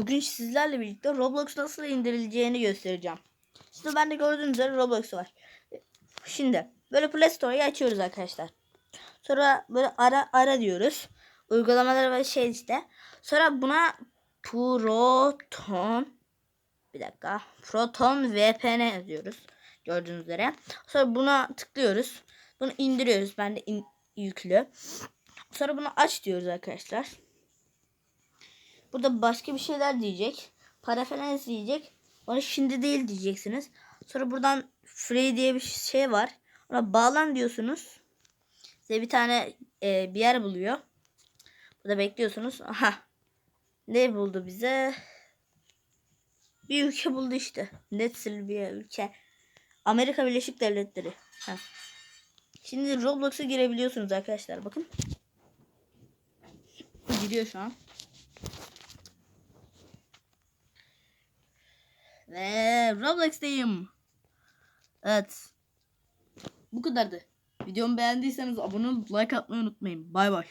Bugün sizlerle birlikte Roblox nasıl indirileceğini göstereceğim. Şimdi bende gördüğünüz üzere Roblox var. Şimdi böyle Play Store'yu açıyoruz arkadaşlar. Sonra böyle ara ara diyoruz. Uygulamalar ve şey işte. Sonra buna Proton bir dakika. Proton VPN yazıyoruz. Gördüğünüz üzere. Sonra buna tıklıyoruz. Bunu indiriyoruz. Bende in, yüklü. Sonra bunu aç diyoruz arkadaşlar. Burada başka bir şeyler diyecek. Para falan diyecek. Onu şimdi değil diyeceksiniz. Sonra buradan free diye bir şey var. Ona bağlan diyorsunuz. Size bir tane e, bir yer buluyor. Burada bekliyorsunuz. Aha. Ne buldu bize? Bir ülke buldu işte. Netsil bir ülke. Amerika Birleşik Devletleri. Heh. Şimdi Roblox'a girebiliyorsunuz arkadaşlar. Bakın. Giriyor şu an. Ve Roblox'tayım. Evet. Bu kadardı. Videomu beğendiyseniz abone olup like atmayı unutmayın. Bay bay.